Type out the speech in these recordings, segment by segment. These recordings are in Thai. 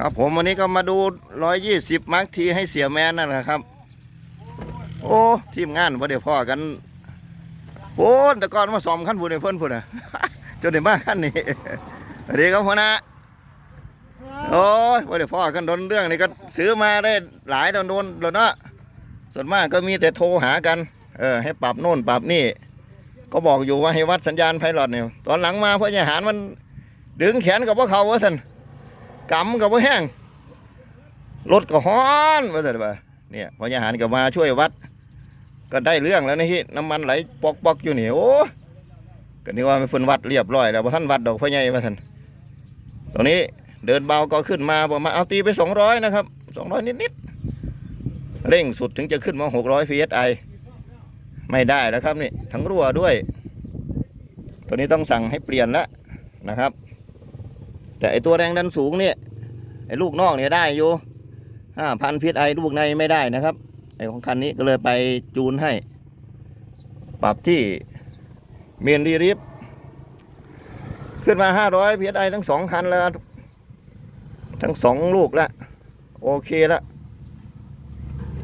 ครับผมวันนี้ก็มาดู 120 มาร์คทีให้เสียแมนนั่นแหละครับ โอ้ทีมงานว่าเดี๋ยวพ่อกันโอ้แต่ก่อนมาสอมขั้นพูดในเพิ่นพูดนะจนได้มาขั้นนี้สวัสดีครับหัวหน้าโอ้ยว่าเดี๋ยวพ่อกันโดนเรื่องนี้ก็ซื้อมาได้หลายโดนโดนโดนเนาะส่วนมากก็มีแต่โทรหากัน เออ ให้ปรับโน่นปรับนี่ ก็บอกอยู่ว่าให้วัดสัญญาณไพลอตเนี่ยตอนหลังมาเพื่อจะหารมันดึงแขนกับว่าเขาว่าสัน กำกับว่าแห้งรถก็ฮ้อนว่าสันว่าเนี่ยพอจะหารกับมาช่วยวัด ก็ได้เรื่องแล้วนะฮิน้ำมันไหลปอกปอกๆอยู่นี่โอ้ก็นี่ว่าไม่ฝนวัดเรียบร้อยแล้วพอท่านวัดดอกพ่อใหญ่ว่าท่านตรงนี้เดินเบาก็ขึ้นมาประมาณเอาตีไปสองร้อยนะครับสองร้อยนิดๆเร่งสุดถึงจะขึ้นมาหกร้อย psi ไม่ได้แล้วครับนี่ทั้งรั่วด้วย ตัวนี้ต้องสั่งให้เปลี่ยนแล้วนะครับ แต่ไอตัวแรงดันสูงเนี่ย ไอ้ลูกนอกเนี่ยได้อยู่ห้าพันพิษไอลูกในไม่ได้นะครับ ไอ้ของคันนี้ก็เลยไปจูนให้ ปรับที่เมนดีริฟขึ้นมาห้าร้อยพีไอทั้งสองคันแล้ว ทั้งสองลูกแล้วโอเคแล้ว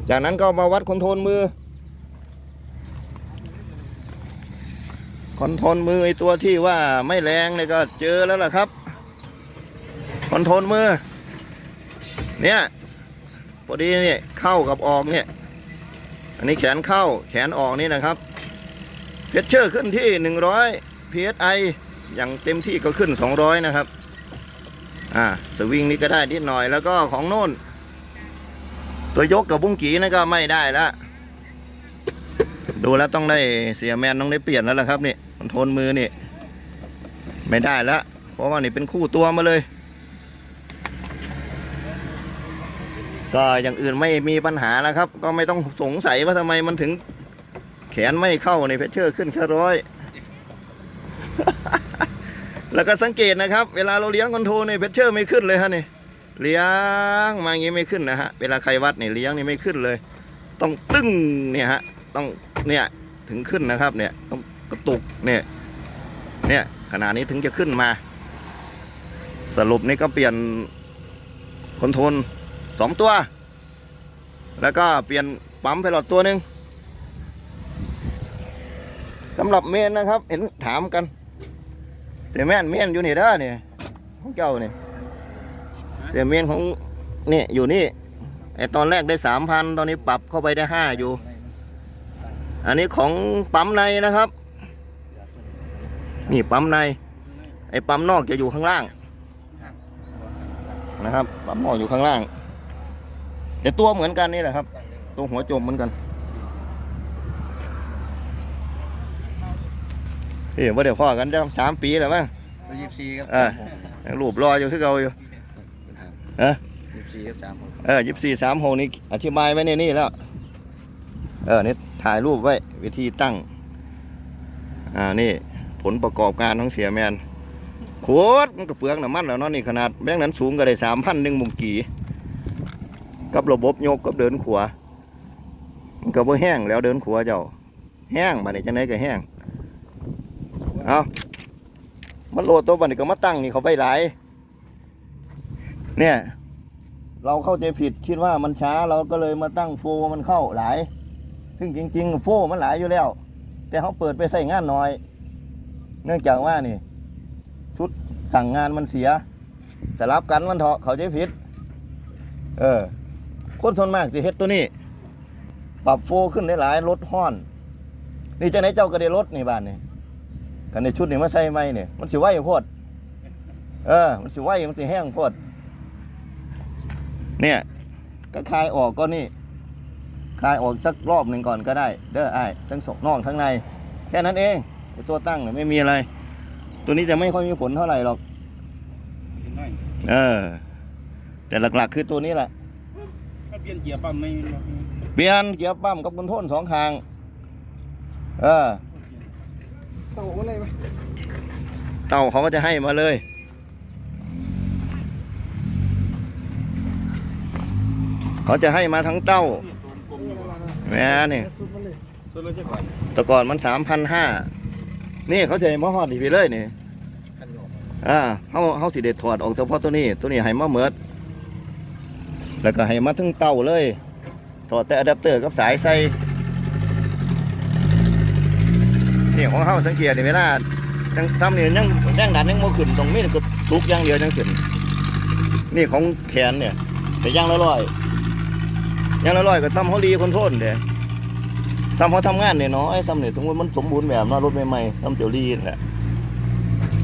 จากนั้นก็มาวัดคอนโทรลมือคอนโทรลมือไอตัวที่ว่าไม่แรงเนี่ยก็เจอแล้วล่ะครับคอนโทรลมือ เนี่ยพอดีเนี่ยเข้ากับออกเนี่ย อันนี้แขนเข้าแขนออกนี่นะครับเพชเชอร์ขึ้นที่ 100 psi อย่างเต็มที่ก็ขึ้น 200 นะครับ อ่าสวิงนี่ก็ได้นิดหน่อยแล้วก็ของโน่น ตัวยกกับบุ้งกีนั่นก็ไม่ได้ล้วดูแล้วต้องได้เสียแมนต้องได้เปลี่ยนแล้วล่ะครับนี่คอนทรลมือนี่ ไม่ได้ล้วเพราะว่านี่เป็นคู่ตัวมาเลย ก็อย่างอื่นไม่มีปัญหาแล้วครับ ก็ไม่ต้องสงสัยว่าทำไมมันถึง แขนไม่เข้าในเพชเชอร์ขึ้นแค่ร้อยแล้วก็สังเกตนะครับ เวลาเราเลี้ยงคอนโทรในเพชเชอร์ไม่ขึ้นเลยฮะนี่เลี้ยงมาอย่างงี้ไม่ขึ้นนะฮะเวลาใครวัดเนี่ยเลี้ยงนี่ไม่ขึ้นเลย ต้องตึ้งเนี่ยฮะต้องเนี่ยถึงขึ้นนะครับเนี่ยต้องกระตุกเนี่ยเนี่ยขนาดนี้ถึงจะขึ้นมา สรุปนี่ก็เปลี่ยนคอนโทร สองตัว แล้วก็เปลี่ยนปั๊มไพลอตตัวหนึ่งสำหรับเมนนะครับ เห็นถามกัน เสียแม่นเมนอยู่นี่เด้อเนี่ยของเจ้าเนี่ยเสียเมนของนี่อยู่นี่ไอตอนแรกได้สามพันตอนนี้ปรับเข้าไปได้ห้าอยู่ อันนี้ของปั๊มในนะครับ นี่ปั๊มใน ไอปั๊มนอกจะอยู่ข้างล่างนะครับปั๊มนอกอยู่ข้างล่าง แต่ตัวเหมือนกันนี่แหละครับ ตัวหัวจมเหมือนกันเฮ้ยว่าเดี๋ยวพ่อกันจะสามปีแล้วมั้งยี่สิบสี่ครับเออยังรูปรออยู่คือเก่าอยู่เออยี่สิบสี่ครับสามหกเออยี่สี่สามหกนี่อธิบายไว้ในนี่แล้ว เออนี่ถ่ายรูปไว้วิธีตั้ง อ่านี่ ผลประกอบการของเสียแมนโคตรมันก็เปลืองน้ำมันแล้วเนาะนี่ขนาดแบงค์นั้นสูงก็ได้สามพันหนึ่งมุงกี่ กับระบบโยกกับเดินขวามันก็บ่แห้งแล้วเดินขวาเจ้า แห้งบัดนี้จังไดก็แห้งเอามันโหลดตัวบัดนี้ก็มาตั้งนี่เขาไปหลาย เนี่ย เราเข้าใจผิดคิดว่ามันช้าเราก็เลยมาตั้งโฟมันเข้าหลาย ซึ่งจริง ๆ โฟมันหลายอยู่แล้ว แต่เขาเปิดไปใส่งานน้อย เนื่องจากว่านี่ชุดสั่งงานมันเสียสลับกันมันเถาะเขาใจผิด เออ คนส่วนมากสิเฮ็ดตัวนี้ ปรับโฟขึ้นได้หลายลดห้อน นี่จะไหนเจ้าก็ได้ลดนี่บ้านนี่กันในชุดนี่มาใส่ไหมเนี่ยมันสิไหวโพดเออ มันสิไหวมันสิแห้งโพดเนี่ยก็คลายออกก็นี่คลายออกสักรอบหนึ่งก่อนก็ได้ เด้อไอ้ทั้งสองนอกทั้งใน แค่นั้นเองตัวตั้งเนี่ยไม่มีอะไร ตัวนี้จะไม่ค่อยมีผลเท่าไหร่หรอก เออ แต่หลักๆ คือตัวนี้แหละ ปลี่ยนเกียร์ปั๊มไม่เปลี่ยนเกียร์ปั๊มกับคุณโทนสองทางเออเต่าอะไรไหมเต่าเขาก็จะให้มาเลยเขาจะให้มาทั้งเต้ากลมอยู่แหม่นี่ตัวเราจะก่อนแต่ก่อนมันสามพันห้านี่เขาจะให้มาฮอดอีกไปเลยนี่คันหยอกอ่าเขาเขาสิเด็ดถอดออกเฉพาะตัวนี้ ตัวนี้ให้มาเหมิด แล้วก็ให้มาถึงเต้าเลยถอดแต่อะแดปเตอร์กับสายใส่นี่ของเฮาสังเกตนี่เวลาจังซ้ำนี่ยยังแรงดันยังบ่ขึ้นตรงนี้ก็ทุกอย่างเดียวจังขึ้นนี่ของแขนเนี่ยแต่ย่างละร้อยย่างละร้อยก็ทำเขาดีคนโทษเด้ซ้ำเขาทำงานเนี่ยน้อยซ้ำเนี่ยสมมติมันสมบูรณ์แบบเนาะรถใหม่ๆซ้ำเตียวรีนแหละ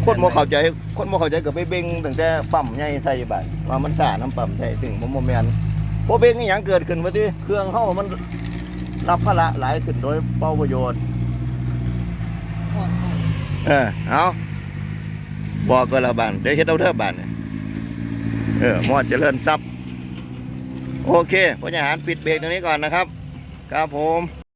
คนบ่เข้าใจคนบ่เข้าใจก็ไปเบ่งตั้งแต่ปั๊มใหญ่ใส่บาดว่ามันซ่าน้ำปั๊มใช่ถึงบ่บ่แม่นบ่เบ่งอีหยังเกิดขึ้นว่าติเครื่องเฮามันรับภาระหลายขึ้นโดยเป้าประโยชน์เออเอาบอกก็ละบานเดี๋ยวเฮ็ดเอาเด้อบานเนี่ยเออหมอดเจริญทรัพย์โอเคผู้บริหารปิดเบรกตรงนี้ก่อนนะครับ ครับผม